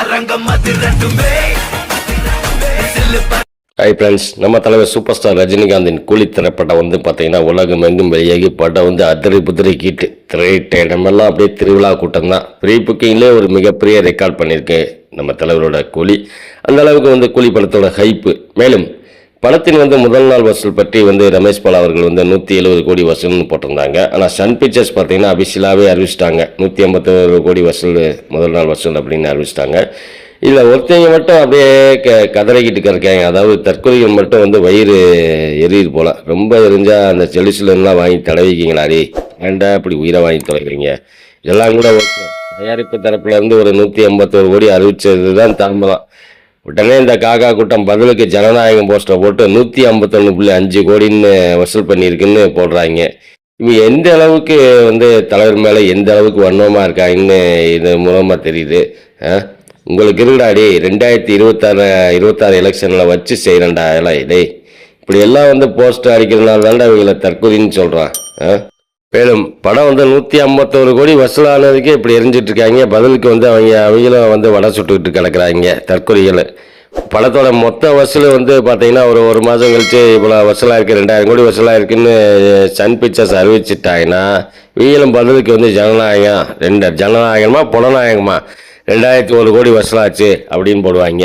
அரங்கம் அது ரெண்டுமே. ஹாய் ஃப்ரெண்ட்ஸ் நம்ம தலைவர் சூப்பர் ஸ்டார் ரஜினிகாந்தின் கூலி திரைப்படம் வந்து பார்த்தீங்கன்னா உலகம் எங்கும் வெளியாகி படம் வந்து அதிரி புதிரி கீட்டு திரையிட்ட இடமெல்லாம் அப்படியே திருவிழா கூட்டம் தான் ப்ரீ புக்கிங்லேயே ஒரு மிகப்பெரிய ரெக்கார்ட் பண்ணியிருக்கு நம்ம தலைவரோட கூலி. அந்த அளவுக்கு வந்து கூலி படத்தோட ஹைப்பு மேலும் படத்தின் வந்து முதல் நாள் வசூல் பற்றி வந்து ரமேஷ் பால் அவர்கள் வந்து நூற்றி எழுபது கோடி வசூல்னு போட்டிருந்தாங்க. ஆனால் சன் பிக்சர்ஸ் பார்த்தீங்கன்னா அபிஷியலாகவே அறிவிச்சிட்டாங்க. நூற்றி ஐம்பத்தொரு கோடி வசூல் முதல் நாள் வசூல் அப்படின்னு அறிவிச்சிட்டாங்க. இதில் ஒருத்தவங்க மட்டும் அப்படியே க கதறிக்கிட்டு இருக்காங்க அதாவது தற்கொலைகள் மட்டும் வந்து வயிறு எரியுது போல. ரொம்ப எரிஞ்சால் அந்த செலிசுலன்லாம் வாங்கி தடவிக்கிங்களா? அடி ஏன்டா இப்படி உயிரை வாங்கி தொலைக்கிறீங்க? இதெல்லாம் கூட தயாரிப்பு தரப்புலேருந்து ஒரு நூற்றி ஐம்பத்தோரு கோடி அறிவிச்சது தான் தாமதம் உடனே இந்த காக்கா கூட்டம் பதிலுக்கு ஜனநாயகம் போஸ்டரை போட்டு நூற்றி ஐம்பத்தொன்று புள்ளி அஞ்சு கோடின்னு வசூல் பண்ணியிருக்குன்னு போடுறாங்க. இவங்க எந்த அளவுக்கு வந்து தலைவர் மேலே எந்த அளவுக்கு வன்மமாக இருக்காங்கன்னு இது மூலமாக தெரியுது. ஆ? உங்களுக்கு இருக்குடாடி ரெண்டாயிரத்தி இருபத்தாறு இருபத்தாறு எலெக்ஷனில் வச்சு செய்கிறேன்டா எல்லாம் இதே இப்படி எல்லாம் வந்து போஸ்டர் அடிக்கிறதுனால தான்டா இவங்களை தற்கொலைன்னு சொல்கிறான் மேலும் படம் வந்து நூற்றி ஐம்பத்தோரு கோடி வசூலானதுக்கே இப்படி எரிஞ்சிட்டு இருக்காங்க பதிலுக்கு வந்து அவங்க அவங்களும் வந்து வடை சுட்டுக்கிட்டு கிடக்குறாங்க. தற்கொலைகள். படத்தோட மொத்த வசூல் வந்து பார்த்தீங்கன்னா ஒரு ஒரு மாதம் கழிச்சு இவ்வளோ வசூலாக இருக்குது ரெண்டாயிரம் கோடி வசூலாக இருக்குன்னு சன் பிக்சர்ஸ் அறிவிச்சிட்டாங்கன்னா இவங்களும் பதிலுக்கு வந்து ஜனநாயகம் ரெண்டு ஜனநாயகமா புலநாயகமா ரெண்டாயிரத்தி ஒரு கோடி வசூலாச்சு அப்படின்னு போடுவாங்க.